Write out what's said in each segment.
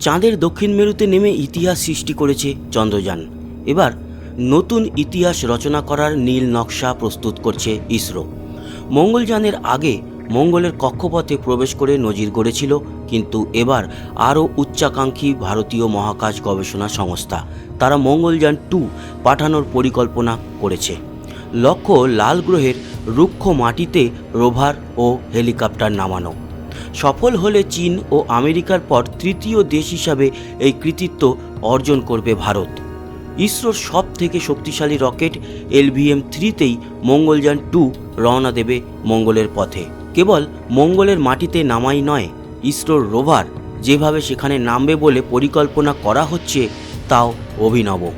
চাঁদের দক্ষিণ মেরুতে নেমে ইতিহাস সৃষ্টি করেছে চন্দ্রযান। এবার নতুন ইতিহাস রচনা করার নীল নকশা প্রস্তুত করছে ইসরো। মঙ্গলযানের আগে মঙ্গলের কক্ষপথে প্রবেশ করে নজির গড়েছিল, কিন্তু এবার আরও উচ্চাকাঙ্ক্ষী ভারতীয় মহাকাশ গবেষণা সংস্থা। তারা মঙ্গলযান টু পাঠানোর পরিকল্পনা করেছে। লক্ষ্য লাল গ্রহের রুক্ষ মাটিতে রোভার ও হেলিকপ্টার নামানো। সফল হলে চীন ও আমেরিকার পর তৃতীয় দেশ হিসাবে এই কৃতিত্ব অর্জন করবে ভারত। ইসরোর সব থেকে শক্তিশালী রকেট এলভিএম থ্রিতেই মঙ্গলযান টু রওনা দেবে মঙ্গলের পথে। কেবল মঙ্গলের মাটিতে নামাই নয়, ইসরোর রোভার যেভাবে সেখানে নামবে বলে পরিকল্পনা করা হচ্ছে, তাও অভিনব।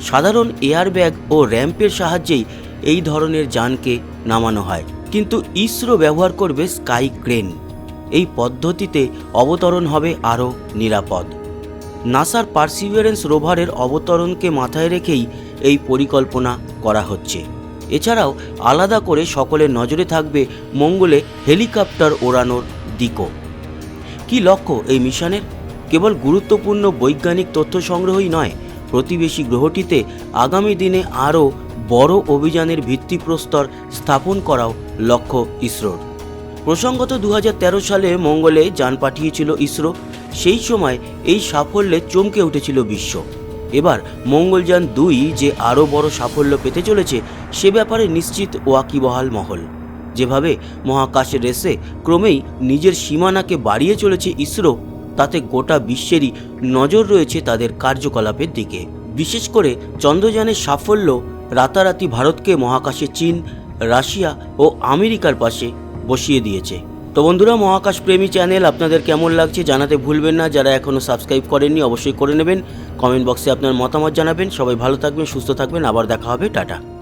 সাধারণ এয়ারব্যাগ ও র্যাম্পের সাহায্যেই এই ধরনের যানকে নামানো হয়। কিন্তু ইসরো ব্যবহার করবে স্কাই ক্রেন। এই পদ্ধতিতে অবতরণ হবে আরও নিরাপদ। নাসার পার্সিভিয়ারেন্স রোভারের অবতরণকে মাথায় রেখেই এই পরিকল্পনা করা হচ্ছে। এছাড়াও আলাদা করে সকলের নজরে থাকবে মঙ্গলে হেলিকপ্টার ওড়ানোর দিকও। কি লক্ষ্য এই মিশনের? কেবল গুরুত্বপূর্ণ বৈজ্ঞানিক তথ্য সংগ্রহই নয়, প্রতিবেশী গ্রহটিতে আগামী দিনে আরও বড় অভিযানের ভিত্তিপ্রস্তর স্থাপন করাও লক্ষ্য ইসরোর। প্রসঙ্গত দু হাজার তেরো সালে মঙ্গলে যান পাঠিয়েছিল ইসরো, সেই সময় এই সাফল্যে চমকে উঠেছিল বিশ্ব। এবার মঙ্গলযান দুই যে আরও বড় সাফল্য পেতে চলেছে, সে ব্যাপারে নিশ্চিত ওয়াকিবহাল মহল। যেভাবে মহাকাশের রেসে ক্রমেই নিজের সীমানাকে বাড়িয়ে চলেছে ইসরো, তাতে গোটা বিশ্বেরই নজর রয়েছে তাদের কার্যকলাপের দিকে। বিশেষ করে চন্দ্রযানের সাফল্য, রাতারাতি ভারতকে মহাকাশে চীন, রাশিয়া ও আমেরিকার পাশে বসিয়ে দিয়েছে। তো বন্ধুরা, মহাকাশ প্রেমী চ্যানেল আপনাদের কেমন লাগছে জানাতে ভুলবেন না। যারা এখনও সাবস্ক্রাইব করেননি, অবশ্যই করে নেবেন। কমেন্ট বক্সে আপনার মতামত জানাবেন। সবাই ভালো থাকবেন, সুস্থ থাকবেন। আবার দেখা হবে। টাটা।